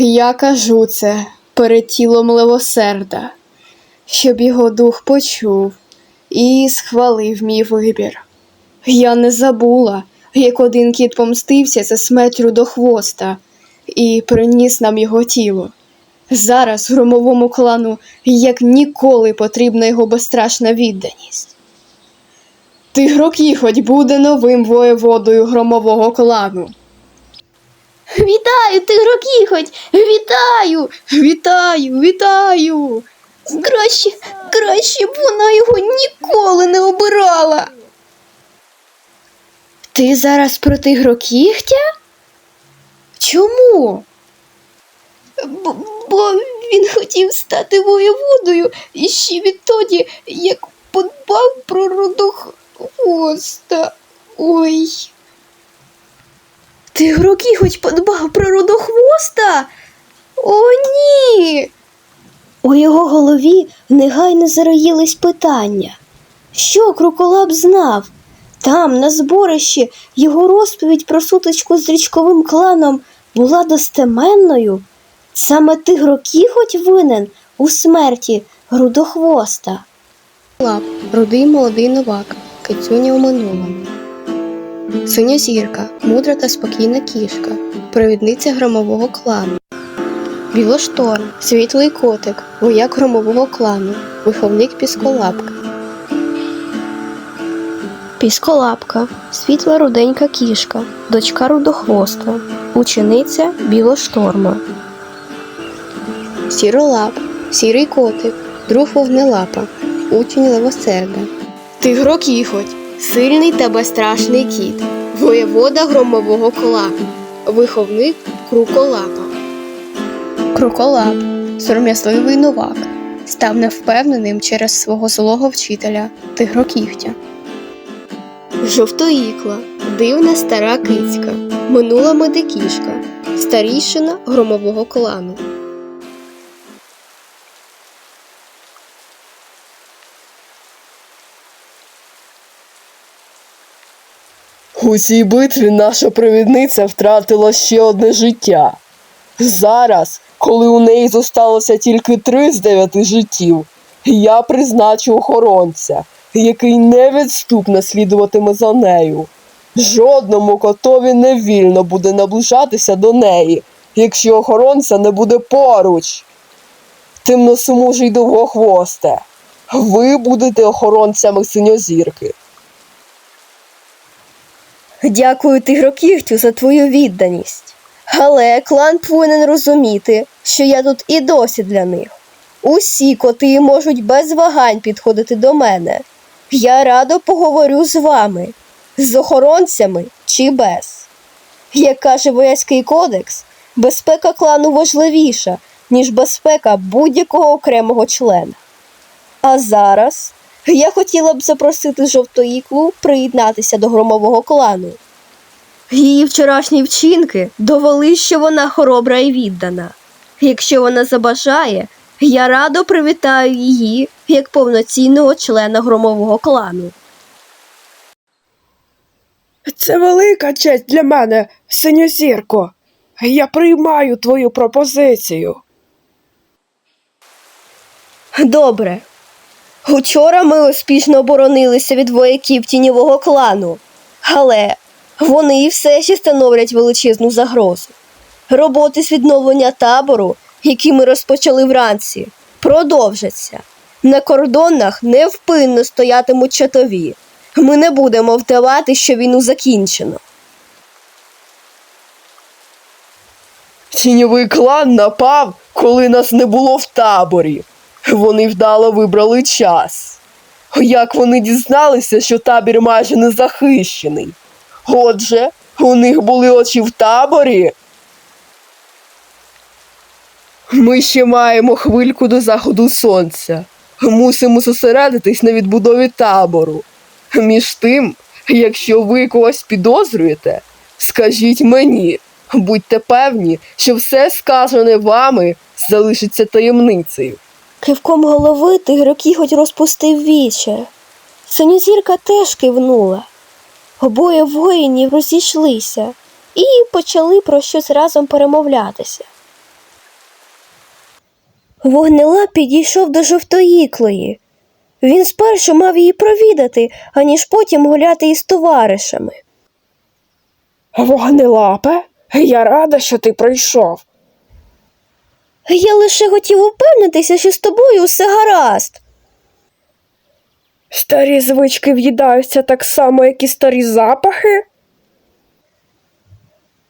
Я кажу це перед тілом левосерда, щоб його дух почув і схвалив мій вибір. Я не забула, як один кіт помстився за смерть рудохвоста і приніс нам його тіло. Зараз громовому клану як ніколи потрібна його безстрашна відданість. Тигрок їхоть буде новим воєводою громового клану. Вітаю, тигрок їхоть! Вітаю! Вітаю, вітаю! Краще, краще б вона його ніколи не обирала. Ти зараз про тигрокігтя? Чому? Бо, бо він хотів стати воєводою і ще відтоді, як подбав про рудохвоста. Ой. Тигрокіготь подбав про рудохвоста? О, ні! У його голові негайно зароїлись питання. Що Круколап знав? Там, на зборищі, його розповідь про сутичку з річковим кланом була достеменною. Саме тигрокіготь винен у смерті грудохвоста. Лап, рудий молодий новак, кицюня у минулому. Синьозірка, мудра та спокійна кішка, провідниця громового клану. Білошторм, світлий котик, вояк громового клану, виховник пісколапка. Пісколапка, світла руденька кішка, дочка рудохвоста, учениця білошторма. Сіролап, сірий котик, друг вогнелапа, учень левосерда. Тигрок їхоть, сильний та безстрашний кіт, воєвода громового клану, виховник круколапа. Круколап, сором'язливий новак, став невпевненим через свого злого вчителя тигрокігтя. Жовтоїкла, дивна стара кицька, минула медикішка, старійшина громового клану. У цій битві наша провідниця втратила ще одне життя. Зараз, коли у неї зосталося тільки три з дев'яти життів, я призначу охоронця, який невідступно слідуватиме за нею. Жодному котові не вільно буде наближатися до неї, якщо охоронця не буде поруч. Темносумужий довгохвосте, ви будете охоронцями синьозірки. Дякую тигрокігтю за твою відданість. Але клан повинен розуміти, що я тут і досі для них. Усі коти можуть без вагань підходити до мене. Я радо поговорю з вами, з охоронцями чи без. Як каже вояцький кодекс, безпека клану важливіша, ніж безпека будь-якого окремого члена. А зараз я хотіла б запросити жовтоїклу приєднатися до громового клану. Її вчорашні вчинки довели, що вона хоробра і віддана. Якщо вона забажає, я радо привітаю її як повноцінного члена громового клану. Це велика честь для мене, синьозірко. Я приймаю твою пропозицію. Добре. Учора ми успішно оборонилися від вояків тіньового клану, але вони все ще становлять величезну загрозу. Роботи з відновлення табору, які ми розпочали вранці, продовжаться. На кордонах невпинно стоятимуть чатові. Ми не будемо вдавати, що війну закінчено. Тіньовий клан напав, коли нас не було в таборі. Вони вдало вибрали час. Як вони дізналися, що табір майже не захищений? Отже, у них були очі в таборі. Ми ще маємо хвильку до заходу сонця. Мусимо зосередитись на відбудові табору. Між тим, якщо ви когось підозрюєте, скажіть мені, будьте певні, що все сказане вами залишиться таємницею. Кивком голови тигрокіготь розпустив віче. Синьозірка теж кивнула. Обоє воїнів розійшлися і почали про щось разом перемовлятися. Вогнелап підійшов до жовтоїклої. Він спершу мав її провідати, аніж потім гуляти із товаришами. Вогнелапе, я рада, що ти прийшов. Я лише хотів упевнитися, що з тобою усе гаразд. Старі звички в'їдаються так само, як і старі запахи.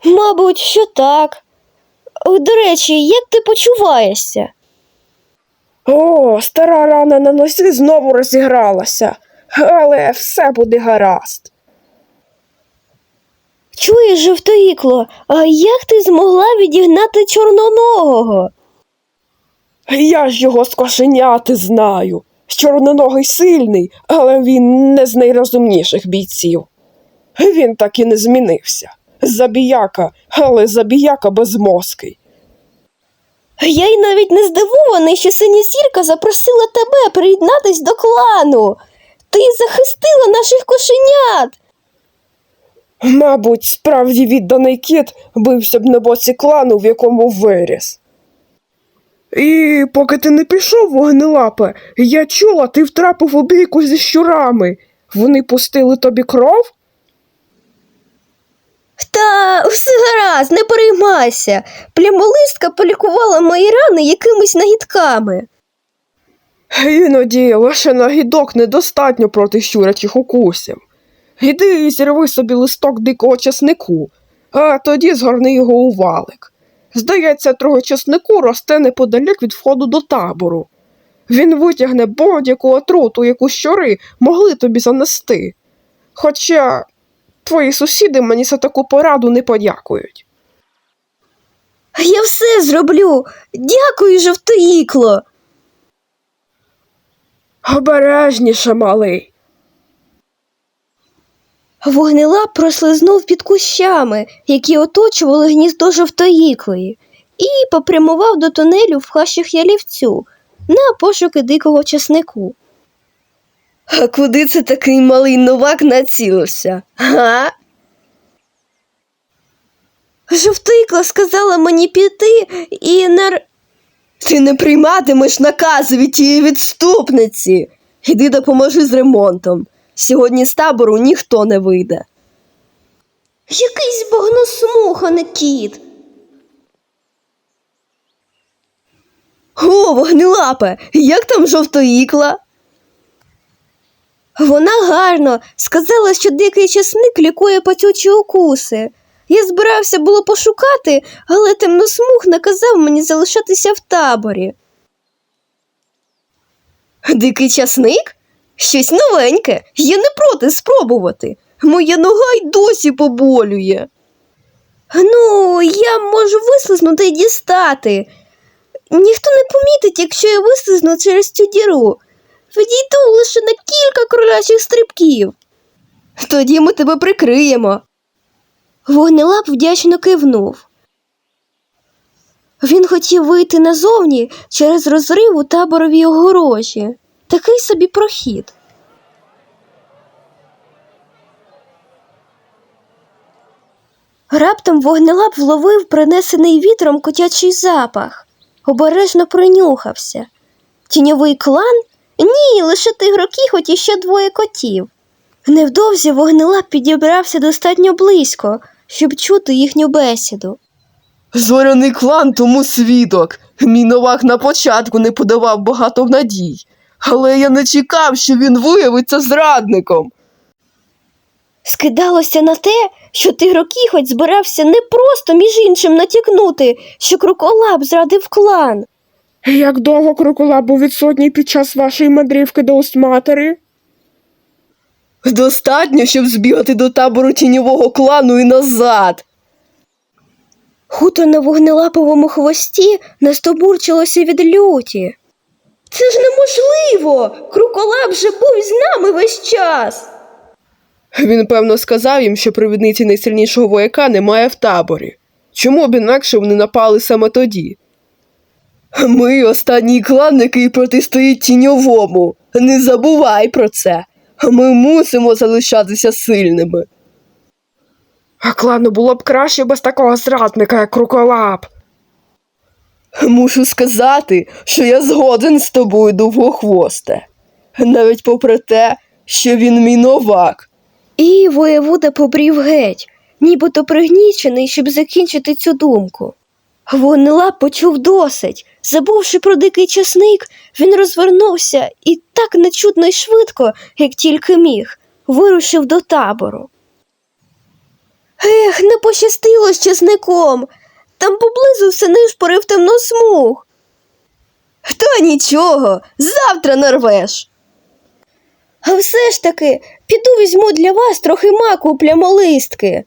Мабуть, що так. До речі, як ти почуваєшся? О, стара рана на носі знову розігралася, але все буде гаразд. Чуєш, жовтоїкло, а як ти змогла відігнати чорноногого? Я ж його з кошеняти знаю. Чорноногий сильний, але він не з найрозумніших бійців. Він так і не змінився. Забіяка, але забіяка безмозкий. Я й навіть не здивований, що синя зірка запросила тебе приєднатись до клану. Ти захистила наших кошенят. Мабуть, справді відданий кіт бився б на боці клану, в якому виріс. І поки ти не пішов, вогнелапе, я чула, ти втрапив у бійку зі щурами. Вони пустили тобі кров? Та все гаразд, не переймайся. Плямолистка полікувала мої рани якимись нагідками. Іноді лише нагідок недостатньо проти щурячих укусів. Іди і зірви собі листок дикого часнику, а тоді згорни його у валик. Здається, трохи часнику росте неподалік від входу до табору. Він витягне будь-яку отруту, яку щури могли тобі занести. Хоча твої сусіди мені за таку пораду не подякують. Я все зроблю. Дякую, жовтоїкло. Обережніше, малий. Вогнелап прослизнув під кущами, які оточували гніздо жовтоїклої, і попрямував до тунелю в хащах ялівцю на пошуки дикого часнику. А куди це такий малий новак націлився? Га? Жовтикла сказала мені піти і нар. Ти не прийматимеш накази від тієї відступниці. Іди допоможи з ремонтом. Сьогодні з табору ніхто не вийде. Якийсь богносмуханий кіт. О, вогнелапе, як там жовтоїкла? Вона гарно сказала, що дикий часник лікує пацючі укуси. Я збирався було пошукати, але темносмуг наказав мені залишатися в таборі. Дикий часник? Щось новеньке. Я не проти спробувати. Моя нога й досі поболює. Ну, я можу вислизнути і дістати. Ніхто не помітить, якщо я вислизну через цю діру. Відійду лише на кілька кролячих стрибків. Тоді ми тебе прикриємо. Вогнелап вдячно кивнув. Він хотів вийти назовні через розрив у таборовій огорожі. Такий собі прохід. Раптом вогнелап вловив принесений вітром котячий запах, обережно принюхався. Тіньовий клан? Ні, лише тигрокіхоть і ще двоє котів. Невдовзі вогнелап підібрався достатньо близько, щоб чути їхню бесіду. Зоряний клан тому свідок. Мій новак на початку не подавав багато надій, але я не чекав, що він виявиться зрадником. Скидалося на те, що тигрокіхоть збирався не просто між іншим натякнути, що кроколап зрадив клан. Як довго крокола був відсутній під час вашої мандрівки до Устматери? Достатньо, щоб збігати до табору тіньового клану і назад. Хуто на вогнелаповому хвості настобурчилося від люті. Це ж неможливо! Кроколап же був з нами весь час. Він певно сказав їм, що провідниці найсильнішого вояка немає в таборі. Чому б інакше вони напали саме тоді? Ми останній клан, який протистоїть тіньовому. Не забувай про це. Ми мусимо залишатися сильними. А клану було б краще без такого зрадника, як Круколап. Мушу сказати, що я згоден з тобою, довгохвосте. Навіть попри те, що він мій новак. І воєвода побрів геть, нібито пригнічений, щоб закінчити цю думку. Вогнелап почув досить. Забувши про дикий часник, він розвернувся і так нечутно й швидко, як тільки міг, вирушив до табору. Ех, не пощастило з часником. Там поблизу все нишпорив темносмуг. Та нічого, завтра нарвеш. А все ж таки, піду візьму для вас трохи маку плямолистки.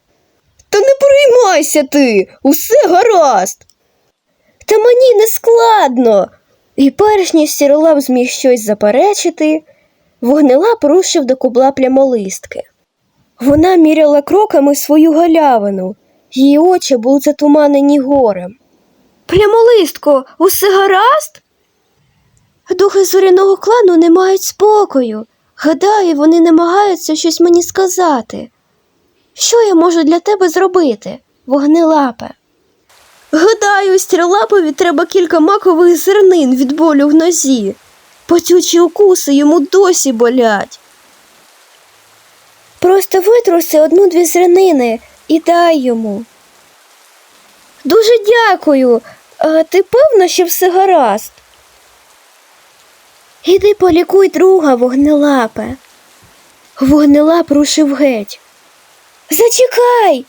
Та не переймайся ти, усе гаразд. Та мені не складно. І перш ніж сіролап зміг щось заперечити, вогнелап рушив до кубла плямолистки. Вона міряла кроками свою галявину, її очі були затуманені горем. Плямолистко, усе гаразд? Духи зоряного клану не мають спокою. Гадаю, вони намагаються щось мені сказати. Що я можу для тебе зробити, вогнелапе? Гадаю, стрілапові треба кілька макових зернин від болю в нозі. Потючі укуси йому досі болять. Просто витруси одну-дві зернини і дай йому. Дуже дякую. А ти певна, що все гаразд? Іди полікуй друга, вогнелапе. Вогнелап рушив геть. Зачекай.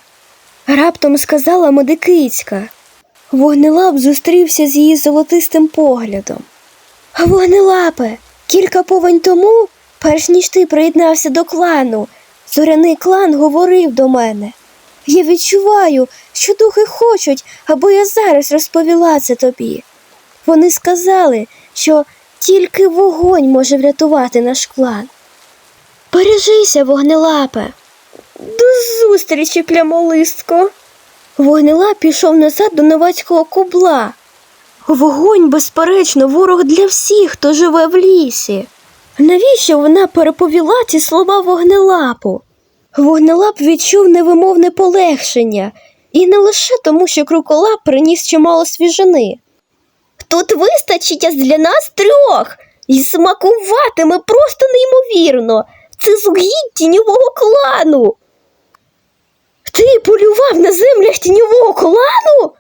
раптом сказала Медикицька. Вогнелап зустрівся з її золотистим поглядом. Вогнелапе, кілька повень тому, перш ніж ти приєднався до клану, зоряний клан говорив до мене. Я відчуваю, що духи хочуть, аби я зараз розповіла це тобі. Вони сказали, що тільки вогонь може врятувати наш клан. Бережися, вогнелапе. До зустрічі, плямолистко. Вогнелап пішов назад до новацького кубла. Вогонь, безперечно, ворог для всіх, хто живе в лісі. Навіщо вона переповіла ці слова вогнелапу? Вогнелап відчув невимовне полегшення, і не лише тому, що круколап приніс чимало свіжини. Тут вистачить для нас трьох, і смакуватиме просто неймовірно. Це зугідь тіньового клану. Ти полював на землях тіньового клану?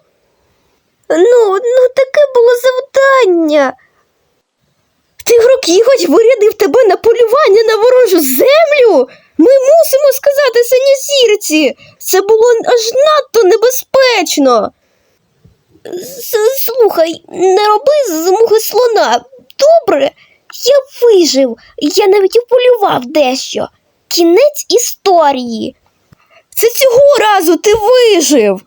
Ну, ну таке було завдання. Тигрокіготь вирядив тебе на полювання на ворожу землю. Ми мусимо сказати синьозірці. Це було аж надто небезпечно. Слухай, не роби з мухи слона. Добре, я вижив, я навіть уполював дещо. Кінець історії. Це цього разу ти вижив.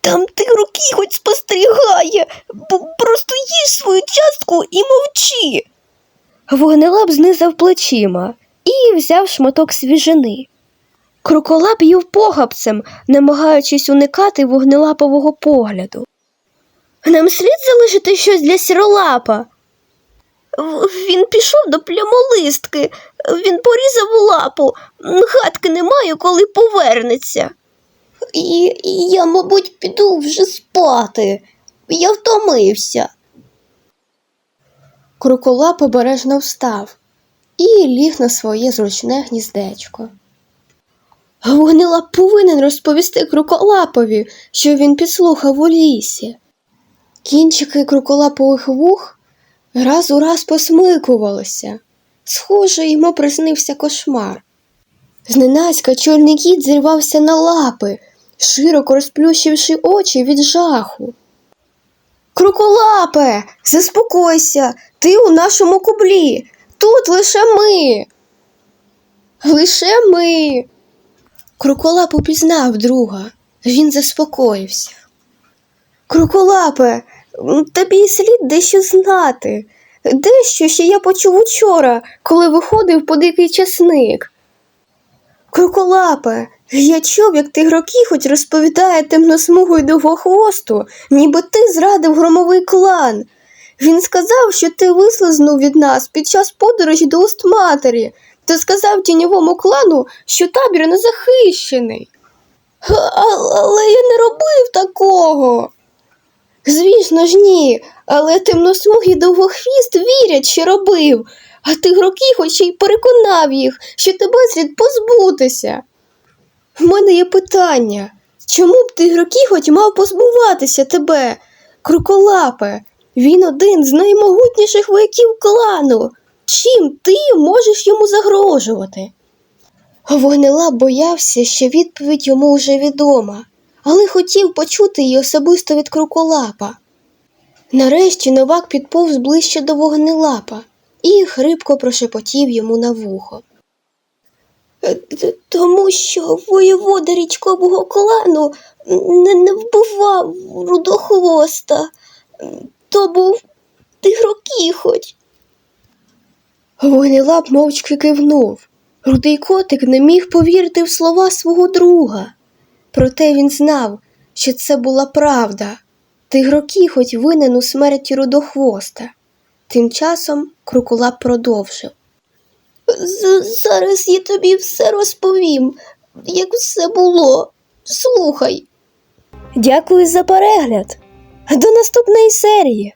Там ти руки хоч спостерігає, просто їж свою частку і мовчи. Вогнелап знизав плечима і взяв шматок свіжини. Круколап їв похапцем, намагаючись уникати вогнелапового погляду. Нам слід залишити щось для сіролапа. Він пішов до плямолистки, він порізав лапу, гадки не маю, коли повернеться. І, і я, мабуть, піду вже спати. Я втомився. Круколап обережно встав і ліг на своє зручне гніздечко. Вогнелап повинен розповісти круколапові, що він підслухав у лісі. Кінчики круколапових вух раз у раз посмикувалися. Схоже, йому приснився кошмар. Зненацька чорний кіт зірвався на лапи, широко розплющивши очі від жаху. Круколапе, заспокойся, ти у нашому кублі. Тут лише ми. Лише ми. Круколап упізнав друга. Він заспокоївся. Круколапе, тобі слід дещо знати. Дещо, що я почув учора, коли виходив по дикий часник. Круколапе, я чув, як тигрокіхоть розповідає темносмугу й довгохвосту, ніби ти зрадив громовий клан. Він сказав, що ти вислизнув від нас під час подорожі до уст матері, та сказав тіньовому клану, що табір не захищений. Але я не робив такого. Звісно ж, ні, але темносмугий довгохвіст вірять, що робив, а ти тигрокіхоть ще й переконав їх, що тебе слід позбутися. В мене є питання. Чому б тигрокіхоть мав позбуватися тебе, круколапе? Він один з наймогутніших вояків клану. Чим ти можеш йому загрожувати? Вогнелап боявся, що відповідь йому вже відома, але хотів почути її особисто від круколапа. Нарешті новак підповз ближче до вогнелапа і хрипко прошепотів йому на вухо. «Е, Тому що воєвода річкового клану не, не вбивав рудохвоста. То був тигрокіхоть. Вогнелап мовчки кивнув. Рудий котик не міг повірити в слова свого друга. Проте він знав, що це була правда. Тигрокіхоть винен у смерті рудохвоста. Тим часом Крукулап продовжив. Зараз я тобі все розповім, як все було. Слухай. Дякую за перегляд. До наступної серії.